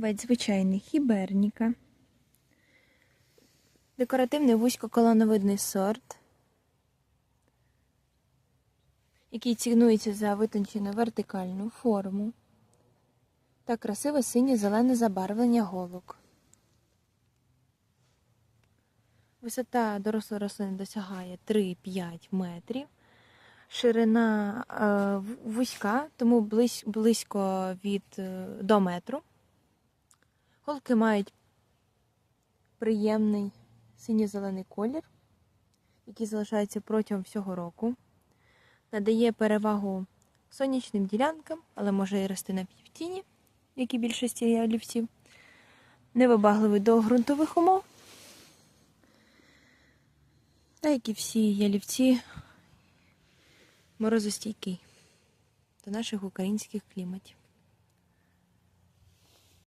Вид звичайний хіберніка. Декоративний вузькоколоновидний сорт, який цінується за витончену вертикальну форму та красиве синє-зелене забарвлення голок. Висота дорослої рослини досягає 3-5 метрів. Ширина е, вузька, тому близько від е, до метру. Голки мають приємний синьо-зелений колір, який залишається протягом всього року. Надає перевагу сонячним ділянкам, але може і рости на півтіні, як і більшості олівців. Невибагливий до ґрунтових умов. Та як і всі ялівці, морозостійкий до наших українських кліматів.